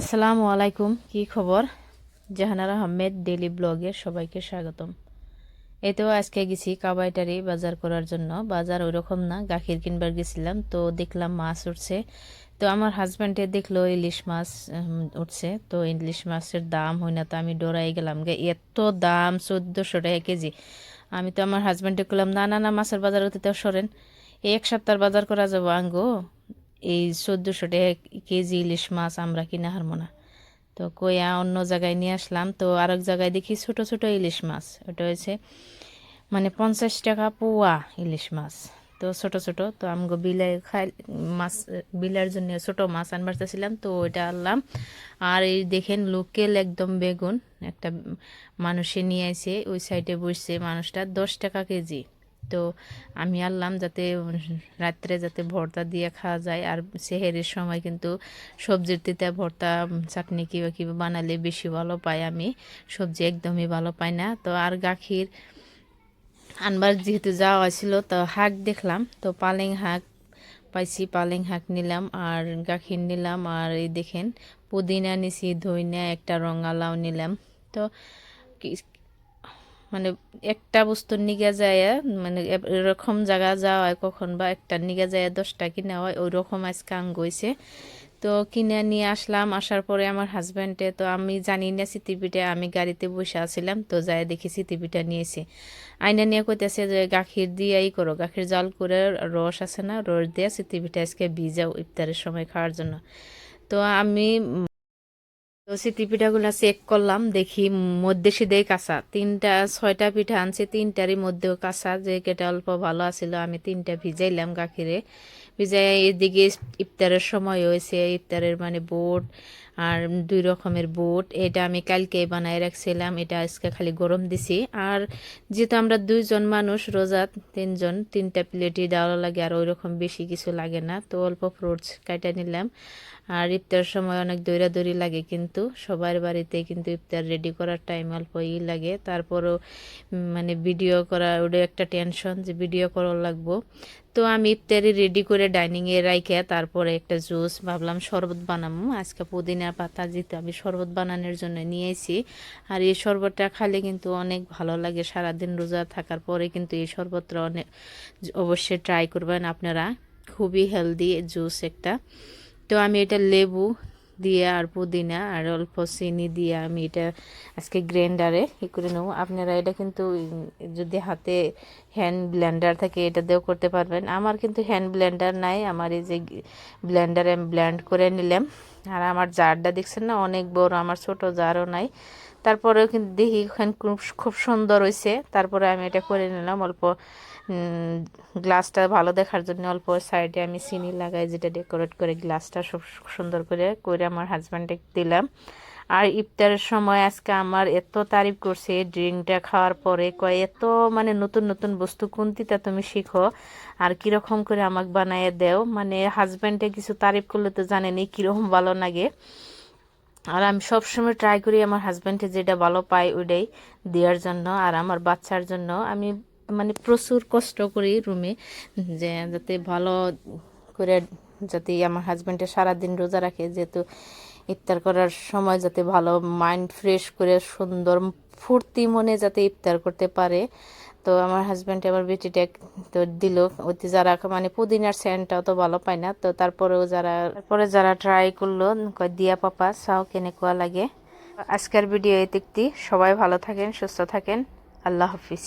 আসসালামু আলাইকুম, কি খবর? জাহানারা আহমেদ ডেলি ব্লগে সবাইকে স্বাগতম। তো আজকে গেছি কাবাইটারি বাজার করার জন্য। বাজার ওই রকম না, গাখির কিনবার গেছিলাম, তো দেখলাম মাছ উঠছে। তো আমার হাজব্যান্ডে দেখল ইলিশ মাছ উঠছে। তো ইলিশ মাছের দাম হয় না তো আমি ডরাই গেলাম। গে, এত দাম চোদ্দোশো টাকা কেজি। আমি তো আমার হাজব্যান্ডে করলাম না না না, মাছের বাজার হতে তো সরেন। এই এক সপ্তাহ বাজার করা যাব, আঙ্গো। এই চোদ্দোশো টাকা কেজি ইলিশ মাছ আমরা কিনা হারবো না। তো কইয়া অন্য জায়গায় নিয়ে আসলাম। তো আরেক জায়গায় দেখি ছোট ছোট ইলিশ মাছ। ওটা হয়েছে মানে পঞ্চাশ টাকা পোয়া ইলিশ মাছ। তো ছোট ছোট। তো আমগো বিলাই খাই, মাছ, বিলার জন্য ছোট মাছ আনবার চাইছিলাম। তো ওইটা আনলাম। আর এই দেখেন লোকেল একদম বেগুন। একটা মানুষে নিয়ে আসে ওই সাইডে বসছে মানুষটা, দশ টাকা কেজি। তো আমি আনলাম যাতে রাত্রে যাতে ভর্তা দিয়ে খাওয়া যায়, আর সেহেরের সময় কিন্তু সবজির তিতা ভর্তা, চাটনি কিবা কিবা বানালে বেশি ভালো পাই আমি। সবজি একদমই ভালো পাই না। তো আর গাখির আনবার যেহেতু যাওয়া ছিল, তো শাক দেখলাম, তো পালেং শাক পাইছি, পালেং শাক নিলাম, আর গাখির নিলাম, আর এই দেখেন, পুদিনা নিছি, ধইনা, একটা রঙালাও নিলাম। তো মানে একটা বস্তুর নিগে যায় মানে এরকম জায়গা যাওয়া হয় কখন বা একটা নিগে যায় দশটা কিনা হয় ওই রকম আজকে আঙ্গ হয়েছে তো কিনে নিয়ে আসলাম, আসার পরে আমার হাজব্যান্ডে, তো আমি জানি না সিতিপিঠা আমি গাড়িতে বসে আছিলাম, তো যাই দেখি সিতিপিঠা নিয়েছি। আইনা নিয়ে কইতেছে যে গাখির দিয়ে ই করো, গাখির জাল করে রস আছে না, রস দিয়ে সিতিপিঠা আজকে ভিজাও ইফতারের সময় খাওয়ার জন্য। তো আমি তো সিটি পিঠাগুলো চেক করলাম, দেখি মধ্যে সিধেই কাঁচা। তিনটা, ছয়টা পিঠা আনছে, তিনটারই মধ্যেও কাঁচা, যে কেটা অল্প ভালো আছিল, আমি তিনটা ভিজাইলাম গাখিরে। ভিজাই এদিকে ইফতারের সময় হয়েছে, ইফতারের মানে বোট আর দুই রকমের বোট। এটা আমি কালকে বানাই রাখছিলাম, এটা আজকে খালি গরম দিছি। আর যেহেতু আমরা দুইজন মানুষ, রোজা তিনজন, তিনটা প্লেটই দেওয়া লাগে আর ওই রকম বেশি কিছু লাগে না, তো অল্প ফ্রুটস কাটা নিলাম। আর ইফতার সময় অনেক দৌড়াদৌড়ি লাগে কিন্তু, সবার বাড়িতে কিন্তু ইফতার রেডি করার টাইম অল্প ই লাগে। তারপরও মানে ভিডিও করা, ওটা একটা টেনশন যে ভিডিও করা লাগবো। তো আমি ইফতারি রেডি করে ডাইনিংয়ে রাইকে তারপরে একটা জুস, ভাবলাম শরবত বানাবো আজকে পুদিনা পাতা যেহেতু আমি শরবত বানানোর জন্য নিয়েছি আর এই শরবতটা খালে কিন্তু অনেক ভালো লাগে, সারাদিন রোজা থাকার পরে কিন্তু এই শরবতটা অনেক অবশ্যই ট্রাই করবেন আপনারা। খুবই হেলদি জুস একটা। তো আমি এটা লেবু দিয়ে আর পুদিনা আর অল্প চিনি দিয়ে আমি এটা আজকে গ্রাইন্ডারে ই করে নেব। আপনারা এটা কিন্তু যদি হাতে হ্যান্ড ব্ল্যান্ডার থাকে এটা দিয়েও করতে পারবেন। আমার কিন্তু হ্যান্ড ব্ল্যান্ডার নাই, আমার এই যে ব্ল্যান্ডারে আমি ব্লেন্ড করে নিলাম। আর আমার জারটা দেখছেন না, অনেক বড়, আমার ছোট জারও নাই। তারপরেও কিন্তু দেখি এখানে খুব সুন্দর হয়েছে তারপরে আমি এটা করে নিলাম অল্প গ্লাসটা ভালো দেখার জন্য অল্প সাইডে আমি চিনি লাগাই, যেটা ডেকোরেট করে গ্লাসটা সব সুন্দর করে করে আমার হাজব্যান্ডে দিলাম। আর ইফতারের সময় আজকে আমার এত তারিফ করছে ড্রিঙ্কটা খাওয়ার পরে, কয় এত মানে নতুন নতুন বস্তু কোনটিটা তুমি শিখো, আর কীরকম করে আমাকে বানাইয়ে দেও। মানে হাজব্যান্ডে কিছু তারিফ করলে তো জানেনি কীরকম ভালো লাগে। আর আমি সবসময় ট্রাই করি আমার হাজব্যান্ডে যেটা ভালো পাই ওইটাই দেওয়ার জন্য। আর আমার বাচ্চার জন্য আমি মানে প্রচুর কষ্ট করি রুমে যে যাতে ভালো করে যাতে আমার হাজব্যান্ডে সারাদিন রোজা রাখে, যেহেতু ইফতার করার সময় যাতে ভালো মাইন্ড ফ্রেশ করে সুন্দর ফুর্তি মনে যাতে ইফতার করতে পারে। তো আমার হাজব্যান্ড আমার বেটিটা তো দিল। ওতে যারা মানে পুদিনার সেন্টটাও তো ভালো পায় না। তো তারপরেও যারা তারপরে যারা ট্রাই করল, কয়, দিয়া পাপা, চাও কেনেকুয়া লাগে? আজকের ভিডিও দেখতে সবাই ভালো থাকেন, সুস্থ থাকেন। আল্লাহ হাফিজ।